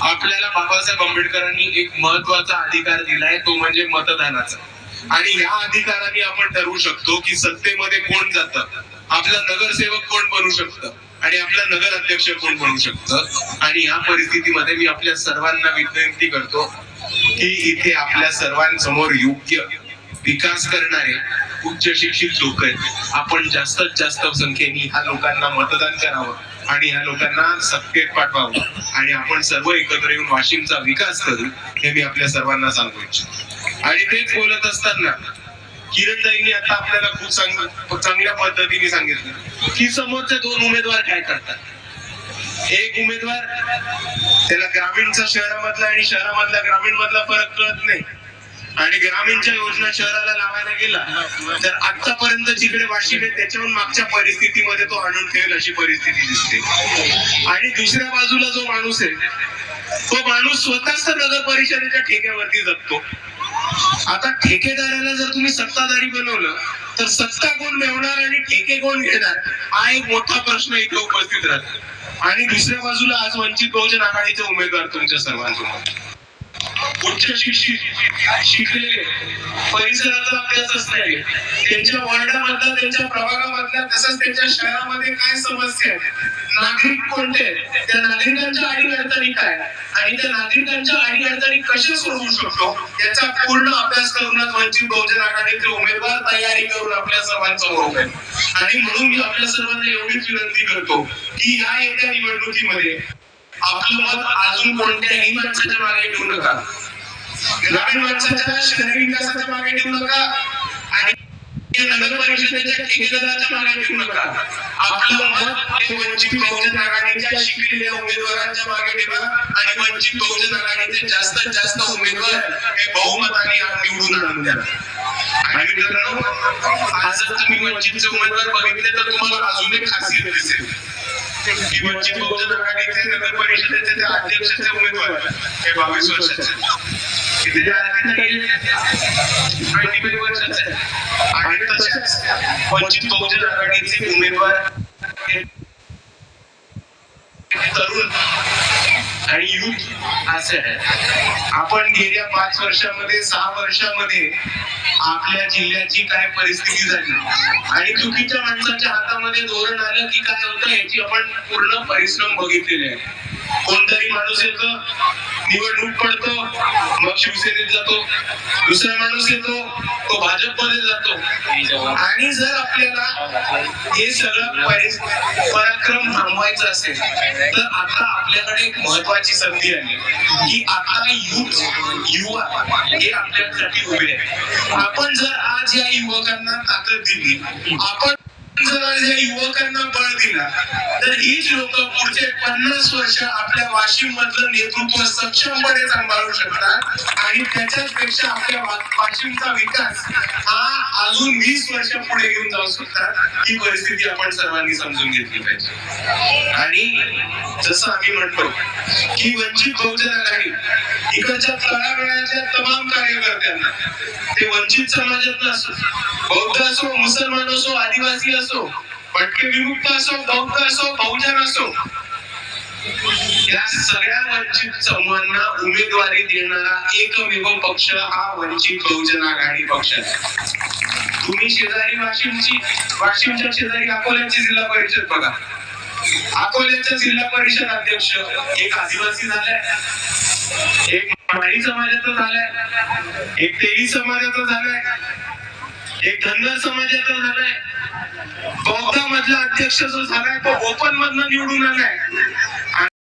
आपल्याला बाबासाहेब आंबेडकरांनी एक महत्त्वाचा अधिकार दिलाय तो म्हणजे मतदानाचा. आणि या अधिकाराने आपण ठरवू शकतो की सत्तेमध्ये कोण जात. आपला नगरसेवक कोण बनू शकतं? आणि आपला नगर अध्यक्ष कोण बनू शकतं? आणि या परिस्थितीमध्ये मी आपल्या सर्वांना विनंती करतो की इथे आपल्या सर्वांसमोर योग्य विकास करणारे उच्च शिक्षित लोक आहेत. आपण जास्तीत जास्त संख्येने ह्या लोकांना मतदान करावं. आणि या लोकांना सबकेट पाठवावं. आणि आपण सर्व एकत्र येऊन वाशिमचा विकास करू हे मी आपल्या सर्वांना सांगू इच्छितो. आणि तेच बोलत असताना किरणताईंनी आता आपल्याला खूप चांग- चांगल्या पद्धतीने सांगितलं. की समोरचे दोन उमेदवार काय करतात? एक उमेदवार त्याला ग्रामीणचा शहरामधला आणि शहरामधला ग्रामीण मधला फरक कळत नाही. आणि ग्रामीणच्या योजना शहराला लावायला गेला तर आतापर्यंत जिकडे वाशिम आहे त्याच्याहून मागच्या परिस्थितीमध्ये तो आणून ठेवेल अशी परिस्थिती दिसते. आणि दुसऱ्या बाजूला जो माणूस आहे तो माणूस स्वतःच नगर परिषदेच्या ठेक्यावरती जगतो. आता ठेकेदाराला जर तुम्ही सत्ताधारी बनवलं तर सत्ता कोण मिळवणार आणि ठेके कोण घेणार? हा एक मोठा प्रश्न इथे उपस्थित राहतो. आणि दुसऱ्या बाजूला आज वंचित बहुजन आघाडीचे उमेदवार तुमच्या सर्वांसमोर. उच्च शिक्षित शिकलेले परिसराचा अभ्यास असलेले त्यांच्या वॉर्डामधला त्यांच्या प्रभागामधल्या तसंच त्यांच्या शहरामध्ये काय समस्या आहेत? नागरिक कोणते त्या नागरिकांच्या अडी अडचणी काय आणि त्या नागरिकांच्या अडी अडचणी कशा सोडवू शकतो? याचा पूर्ण अभ्यास करूनच वंचित बहुजन आघाडीचे उमेदवार तयारी करून आपल्या सर्वांसमोर उभे आणि म्हणून मी आपल्या सर्वांना एवढीच विनंती करतो की या येत्या निवडणुकीमध्ये आपलं मत अजून कोणत्याही माणसाच्या मागे ठेवू नका. ग्रामीण माणसाच्या शहरी विकासाच्या मागे नका. आणि नगर परिषदेच्या ठेकेदाराच्या मागे नका. आपलं मत हे वंचित बहुजन आघाडीच्या शिकलेल्या उमेदवारांच्या मागे ठेवा. आणि वंचित बहुजन आघाडीचे जास्तीत जास्त उमेदवार हे बहुमताने निवडून आणून द्या. आणि मित्रांनो आज जर तुम्ही वंचितचे उमेदवार बघितले तर तुम्हाला अजून एक खासियत दिसेल. की बहुजन आघाडीचे नगर परिषदेचे अध्यक्षाचे उमेदवार हे बावीस वर्षाचे आणि तसेच वंचित बहुजन आघाडीचे उमेदवार तरुण आणि युथ असं आहे. आपण गेल्या पाच वर्षामध्ये सहा वर्षामध्ये आपल्या जिल्ह्याची काय परिस्थिती झाली? आणि चुकीच्या माणसाच्या हातामध्ये धोरण आलं की काय होतं याची आपण पूर्ण परिश्रम बघितलेले आहे. कोणतरी माणूस येतो निवडणूक पडतो मग शिवसेनेत जातो दुसरा माणूस येतो तो भाजपमध्ये जातो. आणि जर आपल्याला हे सगळं पराक्रम थांबवायचं असेल तर आता आपल्याकडे एक महत्वाची संधी आली. की आता युथ युवा हे आपल्यासाठी उभे आहे आपण जर आज या युवकांना ताकद दिली आपण जर या युवकांना बळ दिला तर हीच लोक पुढचे पन्नास वर्ष आपल्या वाशिम मधलं नेतृत्व सक्षमपणे सांभाळू शकतात. आणि त्याच्याच पेक्षा आपल्या वाशिमचा विकास हा अजून वीस वर्ष पुढे घेऊन जाऊ शकतात. ही परिस्थिती आपण सर्वांनी समजून घेतली पाहिजे. आणि जसं आम्ही म्हणतो की वंचित बहुजन आघाडी इकडच्या तळागाळातल्या तमाम कार्यकर्त्यांना ते वंचित समाजात असो बौद्ध असो मुसलमान असो आदिवासी असो असो भटके विमुक्त असो बौद्ध असो बहुजन असो. या सगळ्या वंचित समूहांना उमेदवारी देणारा एकमेव पक्ष हा वंचित बहुजन आघाडी पक्ष तुम्ही शेजारी वाशिमची वाशिमच्या शेजारी अकोल्याची जिल्हा परिषद बघा. अकोल्याच्या जिल्हा परिषद अध्यक्ष एक आदिवासी झालाय. एक माळी समाजाचा झालाय. एक तेली समाजाचा झालाय. एक धनगर समाजाचा झालाय. बौद्ध मधला अध्यक्ष जो झालाय तो ओपन मधनं निवडून आलाय.